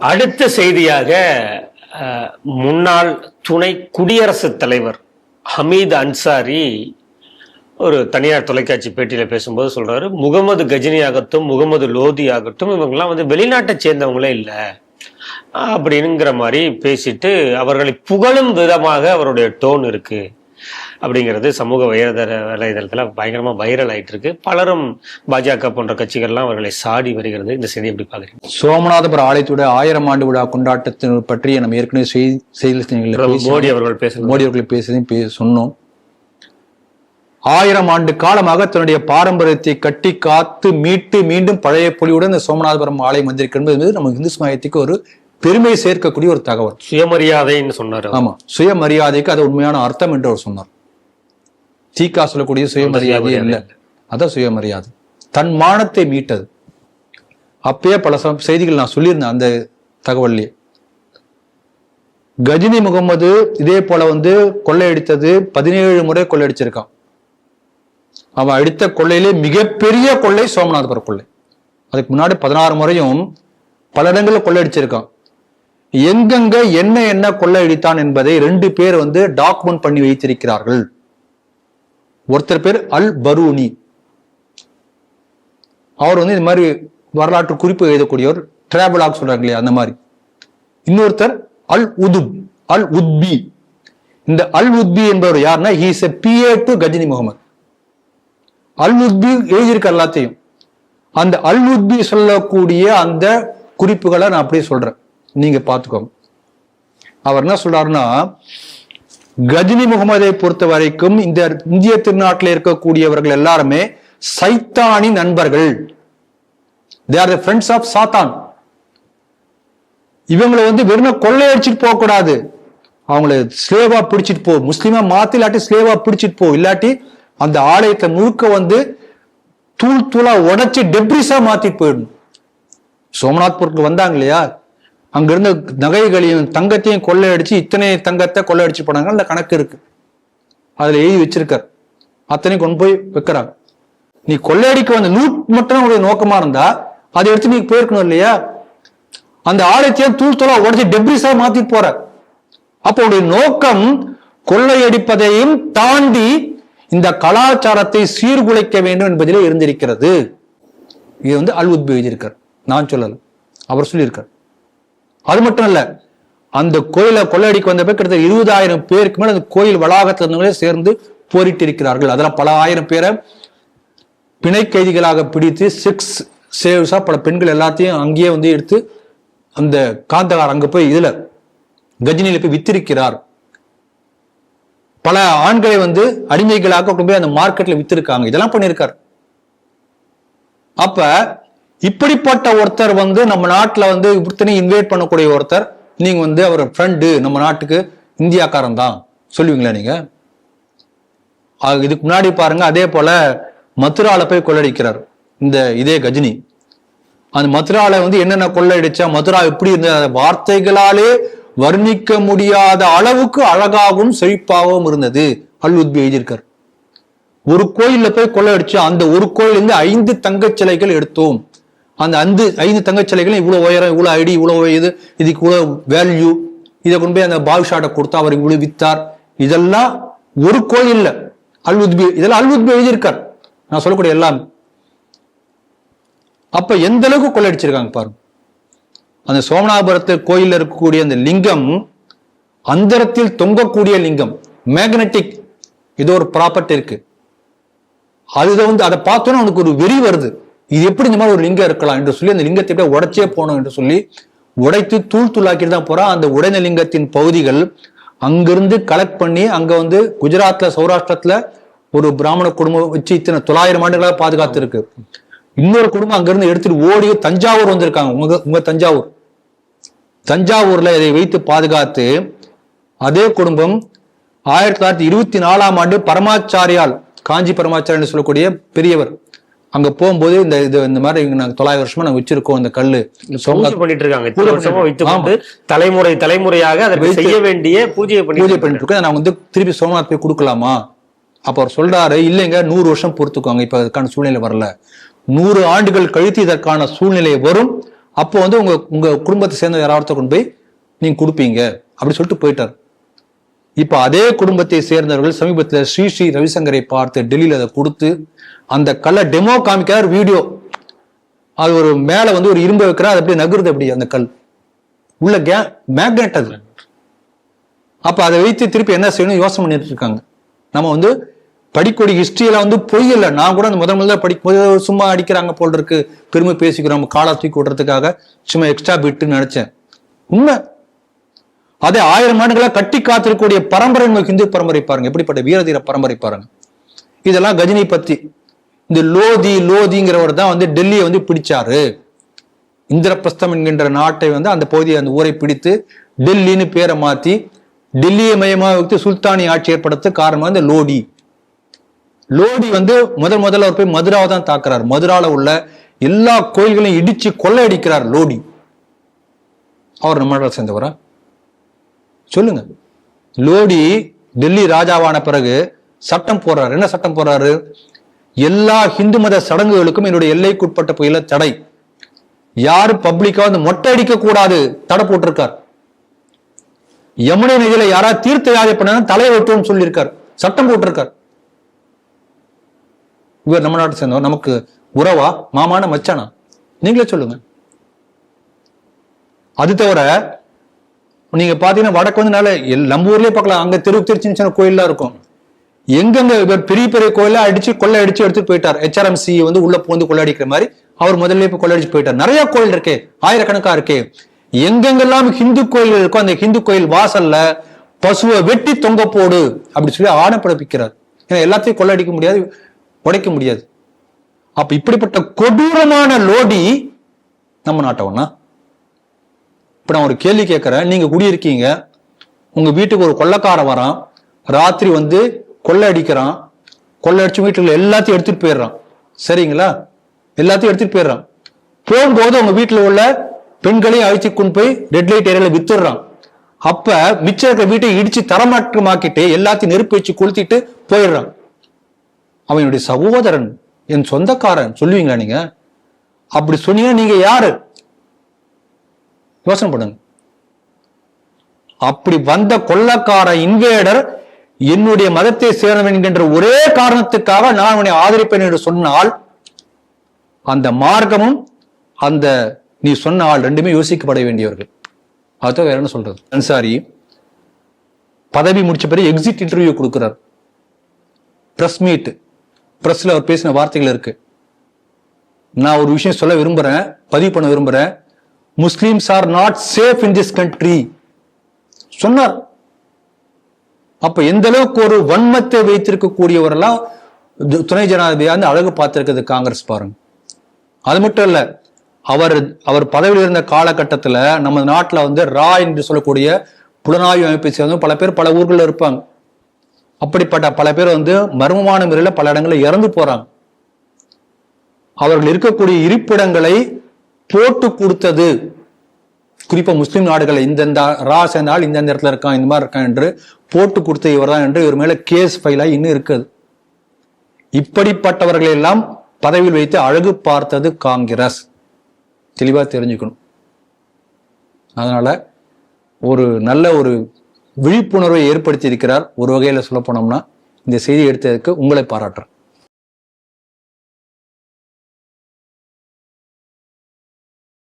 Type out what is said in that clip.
அடுத்த செய்தியாக முன்னாள் துணை குடியரசுத் தலைவர் ஹமீத் அன்சாரி ஒரு தனியார் தொலைக்காட்சி பேட்டியில் பேசும்போது சொல்றாரு முகமது கஜினி ஆகட்டும் முகமது லோதி ஆகட்டும் இவங்கெல்லாம் வந்து வெளிநாட்டை சேர்ந்தவங்களே இல்லை அப்படிங்கிற மாதிரி பேசிட்டு அவர்களை புகழும் விதமாக அவருடைய டோன் இருக்குது அப்படிங்கிறது சமூக வலைதள வலைதளத்துல பயங்கரமா வைரல் ஆயிட்டு இருக்கு பலரும் பாஜக போன்ற கட்சிகள்லாம் அவர்களை சாடி வருகிறது. இந்த செய்தி எப்படி பாக்குறீங்க சோமநாதபுரம் ஆலயத்துடைய ஆயிரம் ஆண்டு விழா கொண்டாட்டத்தின் பற்றி நம்ம ஏற்கனவே செய்- செய்திகளில் பேசி- மோடி அவர்கள் பேசுறது மோடி அவர்கள் பேசுறதையும் பே- சொன்னோம். ஆயிரம் ஆண்டு காலமாக தன்னுடைய பாரம்பரியத்தை கட்டி காத்து மீட்டு மீண்டும் பழைய பொலியுடன் இந்த சோமநாதபுரம் ஆலயம் வந்திருக்கிறது என்பது நம்ம இந்து சமயத்துக்கு ஒரு பெருமை சேர்க்கக்கூடிய ஒரு தகவல். சுயமரியாதைன்னு சொன்னாரு. ஆமா. சுயமரியாதைக்கு அது உண்மையான அர்த்தம் என்று அவர் சொன்னார். தீக்கா சொல்லக்கூடிய சுயமரியாதை இல்ல அதான் சுயமரியாதை. தன் மானத்தை மீட்டது. அப்பயே பல செய்திகள் நான் சொல்லியிருந்தேன் அந்த தகவல்லையே கஜினி முகமது இதே போல வந்து கொள்ளையடித்தது பதினேழு முறை கொள்ளையடிச்சிருக்கான். அவன் அடித்த கொள்ளையிலே மிகப்பெரிய கொள்ளை சோமநாதபுரம் கொள்ளை. அதுக்கு முன்னாடி பதினாறு முறையும் பல இடங்களில் கொள்ளையடிச்சிருக்கான். எங்கெங்க என்ன என்ன கொள்ளையடித்தான் என்பதை ரெண்டு பேர் வந்து டாக்குமெண்ட் பண்ணி வைத்திருக்கிறார்கள். ஒருத்தர் பேர் அல் பரூனி அவர் வந்து இந்த மாதிரி வரலாற்று குறிப்பு எழுதக்கூடியவர் டிராவலாக் சொல்றாங்க இல்லையா அந்த மாதிரி. இன்னொருத்தர் அல் உதுப் அல் உத்பி இந்த அல் உத்பி என்பவர் யாருன்னா he's a PA to Ghazni Mohammed Al Utbi எழுதியிருக்க எல்லாத்தையும். அந்த அல் உத்பி சொல்லக்கூடிய அந்த குறிப்புகளை நான் அப்படியே சொல்றேன். நீங்க பார்த்துக்கோங்க. அவர் என்ன சொல்றாருன்னா கஜினி முகமதை பொறுத்த வரைக்கும் இந்த இந்திய திருநாட்டில் இருக்கக்கூடியவர்கள் எல்லாருமே சைத்தானின் நண்பர்கள். They are the friends of சாத்தான் இவங்களை வந்து வெறும் கொள்ளையடிச்சிட்டு போக கூடாது அவங்கள ஸ்லேவா பிடிச்சிட்டு போ. முஸ்லீமா மாத்தி இல்லாட்டி ஸ்லேவா பிடிச்சிட்டு போ. இல்லாட்டி அந்த ஆலயத்தை முழுக்க வந்து தூள் தூளா உடைச்சு டெப்ரிஸா மாத்திட்டு போயிடணும். சோமநாத்பூருக்கு வந்தாங்க இல்லையா? அங்கிருந்த நகைகளையும் தங்கத்தையும் கொள்ளையடிச்சு இத்தனை தங்கத்தை கொள்ளையடிச்சு போனாங்க. அந்த கணக்கு இருக்கு. அதுல எழுதி வச்சிருக்கார். அத்தனையும் கொண்டு போய் வைக்கிறாங்க. நீ கொள்ளையடிக்க வந்த லூட் மட்டும் உங்களுடைய நோக்கமா இருந்தா அதை எடுத்து நீ போயிருக்கணும் இல்லையா? அந்த ஆலயத்தையும் தூள் தூளா உடச்சி டெப்ரிஸா மாத்தி போற. அப்போ உடைய நோக்கம் கொள்ளையடிப்பதையும் தாண்டி இந்த கலாச்சாரத்தை சீர்குலைக்க வேண்டும் என்பதிலே இருந்திருக்கிறது. இது வந்து அல் உத்பி எழுதியிருக்கார். நான் சொல்லல. அவர் சொல்லியிருக்கார். அது மட்டும் இல்ல அந்த கோயிலை கொள்ளடிக்கு வந்த பேர் கிட்டத்தட்ட இருபதாயிரம் பேருக்கு மேல அந்த கோயில் வளாகத்தில் இருந்தவங்களே சேர்ந்து போரிட்டு இருக்கிறார்கள் அதுல பல ஆயிரம் பேரை பிணை கைதிகளாக பிடித்து சிக்ஸ் சேவ்ஸா பல பெண்கள் எல்லாத்தையும் அங்கேயே வந்து எடுத்து அந்த காந்தகார் அங்க போய் இதுல கஜினியில போய் வித்திருக்கிறார். பல ஆண்களை வந்து அடிமைகளாக கொண்டு போய் அந்த மார்க்கெட்ல வித்திருக்காங்க. இதெல்லாம் பண்ணியிருக்காரு. அப்ப இப்படிப்பட்ட ஒருத்தர் வந்து நம்ம நாட்டில் வந்து இப்படி இன்வைட் பண்ணக்கூடிய ஒருத்தர் நீங்க வந்து அவர் ஃப்ரெண்டு நம்ம நாட்டுக்கு இந்தியாக்காரன் தான். சொல்லுவீங்களா நீங்க? இதுக்கு முன்னாடி பாருங்க அதே போல மதுரால போய் கொள்ளடிக்கிறார் இந்த இதே கஜினி. அந்த மதுரால வந்து என்னென்ன கொள்ளடிச்சா மதுரா எப்படி இருந்த அந்த வார்த்தைகளாலே வர்ணிக்க முடியாத அளவுக்கு அழகாகவும் செழிப்பாகவும் இருந்தது அல்லுத்பி எழுதியிருக்கார். ஒரு கோயில்ல போய் கொள்ளடிச்சு அந்த ஒரு கோயில்ல இருந்து ஐந்து தங்கச் சிலைகள் எடுத்தோம். அந்த ஐந்து ஐந்து தங்கச்சிலைகளும் இவ்வளோ உயரம் இவ்வளோ ஐடி இவ்வளோ இது இதுக்கு இவ்வளோ வேல்யூ இதை கொண்டு போய் அந்த பாதுஷாட்ட கொடுத்து அவர் இவ்வளோ வித்தார். இதெல்லாம் ஒரு கோயில்ல அல் உத்பி இதெல்லாம் அல் உத்பி எழுதியிருக்கார். நான் சொல்லக்கூடிய எல்லாம். அப்ப எந்த அளவுக்கு கொள்ளையடிச்சிருக்காங்க பாருங்க. அந்த சோமநாபுரத்து கோயிலில் இருக்கக்கூடிய அந்த லிங்கம் அந்தரத்தில் தொங்கக்கூடிய லிங்கம் மேக்னெட்டிக் இது ஒரு ப்ராப்பர்ட்டி இருக்கு. அதுல வந்து அதை பார்த்தோன்னா அவனுக்கு ஒரு வெறி வருது. இது எப்படி இந்த மாதிரி ஒரு லிங்கம் இருக்கலாம் என்று சொல்லி அந்த லிங்கத்தை அப்படியே உடைச்சே போகணும் என்று சொல்லி உடைத்து தூள் தூளாக்கிட்டு தான் போறா. அந்த உடைந்த லிங்கத்தின் பகுதிகள் அங்கிருந்து கலெக்ட் பண்ணி அங்க வந்து குஜராத்ல சௌராஷ்டிரத்துல ஒரு பிராமண குடும்பம் வச்சு இத்தனை தொள்ளாயிரம் ஆண்டுகளாக பாதுகாத்து இருக்கு இன்னொரு குடும்பம் அங்கிருந்து எடுத்துட்டு ஓடி தஞ்சாவூர் வந்திருக்காங்க. உங்க உங்க தஞ்சாவூர். தஞ்சாவூர்ல இதை வைத்து பாதுகாத்து அதே குடும்பம் ஆயிரத்தி தொள்ளாயிரத்தி இருபத்தி நாலாம் ஆண்டு பரமாச்சாரியால் காஞ்சி பரமாச்சாரியன் சொல்லக்கூடிய பெரியவர் அங்க போகும்போது இந்த இது இந்த மாதிரி நாங்க தொள்ளாயிரம் வருஷமா நாங்க வச்சிருக்கோம் இந்த கல்லு. பண்ணிட்டு இருக்காங்க தலைமுறை தலைமுறையாக வைத்து- செய்ய வேண்டிய பூஜையை பூஜை பண்ணி பண்ணிட்டு இருக்கோம் நான் வந்து திருப்பி சோமநாத் போய் கொடுக்கலாமா? அப்ப அவர் சொல்றாரு இல்லைங்க நூறு வருஷம் பொறுத்துக்கோங்க. இப்ப அதுக்கான சூழ்நிலை வரல. நூறு ஆண்டுகள் கழித்து இதற்கான சூழ்நிலை வரும். அப்போ வந்து உங்க உங்க குடும்பத்தை சேர்ந்த யாராவது கொண்டு போய் நீங்க கொடுப்பீங்க. அப்படி சொல்லிட்டு போயிட்டார். இப்போ அதே குடும்பத்தை சேர்ந்தவர்கள் சமீபத்தில் ஸ்ரீ ஸ்ரீ ரவிசங்கரை பார்த்து டெல்லியில் அதை கொடுத்து அந்த கல்லை டெமோ காமிக்கிறார் வீடியோ அது ஒரு மேலே வந்து ஒரு இரும்பு வைக்கிறார் அது அப்படியே நகருது அப்படி அந்த கல். உள்ள கே மேக்னெட் அது. அப்போ அதை வைத்து திருப்பி என்ன செய்யணும்? யோசனை பண்ணிட்டு இருக்காங்க. நம்ம வந்து படிக்கொடி ஹிஸ்டரியெல்லாம் வந்து பொய் இல்லை. நான் கூட அந்த முதல் முதல்ல படிக்கும்போது சும்மா அடிக்கிறாங்க போல் இருக்கு. பெருமை பேசிக்கிறோம் காலா தூக்கி விடுறதுக்காக சும்மா எக்ஸ்ட்ரா பிட்டுன்னு நினைச்சேன். உண்மை. அதே ஆயிரம் ஆண்டுகளாக கட்டி காத்திருக்கக்கூடிய பரம்பரை நம்ம இந்து பரம்பரை பாருங்க. எப்படிப்பட்ட வீரதீர பரம்பரை பாருங்க. இதெல்லாம் கஜினி பத்தி. இந்த லோதி லோதிங்கிறவர் தான் வந்து டெல்லியை வந்து பிடிச்சாரு. இந்திரபிரஸ்தம் என்கின்ற நாட்டை வந்து அந்த பகுதியை அந்த ஊரை பிடித்து டெல்லின்னு பேரை மாத்தி டெல்லியை மையமாக வைத்து சுல்தானி ஆட்சி ஏற்படுத்த காரணம் வந்து லோடி. லோடி வந்து முதல் முதல்ல அவர் போய் மதுராவை தான் தாக்குறார். மதுராவில் உள்ள எல்லா கோயில்களையும் இடிச்சு கொள்ளையடிக்கிறார் லோடி. அவர் நம்ம நாட்டில் சேர்ந்தவரா? சொல்லுங்க. லோடி டெல்லி ராஜாவான பிறகு சட்டம் போடுறாரு. என்ன சட்டம் போடுறாரு? எல்லா ஹிந்து மத சடங்குகளுக்கும் என்னுடைய எல்லைக்குட்பட்ட புயல தடை. யாரு பப்ளிக்கா வந்து மொட்டை அடிக்க கூடாது தடை போட்டிருக்கார். யமுனை நதியில யாரா தீர்த்த யாதை பண்ண தலையை வெட்டுவோம்னு சொல்லியிருக்கார். சட்டம் போட்டிருக்கார். இவர் நம்ம நாட்டை சேர்ந்தோம் நமக்கு உறவா? மாமான மச்சானா? நீங்களே சொல்லுங்க. அது தவிர நீங்க பாத்தீங்கன்னா வடக்கு வந்து நல்ல நம்ம ஊர்லயே பார்க்கலாம் அங்க தெரு திருச்சி சின்ன கோயிலா இருக்கும். எங்கெங்க இவர் பெரிய பெரிய கோயில அடிச்சு கொள்ளை அடிச்சு எடுத்துட்டு போயிட்டார். ஹெச்ஆர்எம்சி வந்து உள்ள பூந்து கொள்ளையடிக்கிற மாதிரி அவர் முதல்ல இப்ப கொள்ளையடிச்சு போயிட்டார். நிறைய கோயில் இருக்கு. ஆயிரக்கணக்கா இருக்கே. எங்கெங்கெல்லாம் ஹிந்து கோயில் இருக்கோ அந்த ஹிந்து கோயில் வாசல்ல பசுவை வெட்டி தொங்க போடு அப்படி சொல்லி ஆணை பிறப்பிக்கிறார். ஏன்னா எல்லாத்தையும் கொள்ளடிக்க முடியாது உடைக்க முடியாது. அப்ப இப்படிப்பட்ட கொடூரமான லோடி நம்ம நாட்டவனா இப்போ நான் ஒரு கேள்வி கேட்குறேன் நீங்கள் குடியிருக்கீங்க. உங்கள் வீட்டுக்கு ஒரு கொள்ளைக்காரன் வரான். ராத்திரி வந்து கொள்ளை அடிக்கிறான். கொள்ளை அடிச்சு வீட்டில் எல்லாத்தையும் எடுத்துகிட்டு போயிடுறான். சரிங்களா? எல்லாத்தையும் எடுத்துகிட்டு போயிடுறான். போகும்போது உங்கள் வீட்டில் உள்ள பெண்களையும் அழிச்சு கொண்டு போய் ரெட் லைட் ஏரியாவில் வித்துடுறான். அப்போ மிச்சம் இருக்கிற வீட்டை இடித்து தரமாற்றமாக்கிட்டு எல்லாத்தையும் நெருப்பு வச்சு கொளுத்திட்டு போயிடுறான். அவனுடைய சகோதரன் என் சொந்தக்காரன் சொல்லுவீங்களா நீங்கள் அப்படி சொன்னீங்கன்னா நீங்கள் யாரு? யோசனை பண்ணுங்க. அப்படி வந்த கொள்ளக்கார இன்வேடர் என்னுடைய மதத்தை சேர்ந்தவன் என்கின்ற ஒரே காரணத்துக்காக நான் உன்னை ஆதரிப்பேன் என்று சொன்னால் அந்த மார்க்கமும் அந்த நீ சொன்ன ஆள் ரெண்டுமே யோசிக்கப்பட வேண்டியவர்கள். அதுதான் வேற என்ன சொல்றது? அன்சாரி பதவி முடிச்ச பிறகு எக்ஸிட் இன்டர்வியூ கொடுக்கிறார். ப்ரெஸ் மீட் ப்ரெஸ்ல அவர் பேசின வார்த்தைகள் இருக்கு. நான் ஒரு விஷயம் சொல்ல விரும்புறேன் பதிவு பண்ண விரும்புறேன். Muslims are not safe in this country சொன்னார். அப்ப எந்த அளவுக்கு ஒரு வன்மத்தை வைத்திருக்கக்கூடியவரெல்லாம் துணை ஜனாதிபதியா வந்து அழகு பார்த்திருக்கிறது காங்கிரஸ் பாருங்க. அது மட்டும் இல்ல அவர் அவர் பதவியில் இருந்த காலகட்டத்தில் நம்ம நாட்டில் வந்து ரா என்று சொல்லக்கூடிய புலனாய்வு அமைப்பை சேர்ந்து பல பேர் பல ஊர்களில் இருப்பாங்க. அப்படிப்பட்ட பல பேர் வந்து மர்மமான முறையில் பல இடங்களில் இறந்து போறாங்க. அவர்கள் இருக்கக்கூடிய இருப்பிடங்களை போட்டு கொடுத்தது. குறிப்பா முஸ்லீம் நாடுகளை இந்தந்த ரா சேர்ந்தால் இந்தந்த இடத்துல இருக்கான் இந்த மாதிரி இருக்கான் என்று போட்டு கொடுத்த இவர் தான் என்று இவர் மேல கேஸ் ஃபைலாக இன்னும் இருக்குது. இப்படிப்பட்டவர்களை எல்லாம் பதவியில் வைத்து அழகு பார்த்தது காங்கிரஸ். தெளிவா தெரிஞ்சுக்கணும். அதனால ஒரு நல்ல ஒரு விழிப்புணர்வை ஏற்படுத்தி இருக்கிறார். ஒரு வகையில சொல்ல போனோம்னா இந்த செய்தி எடுத்ததுக்கு உங்களை பாராட்டுறேன்.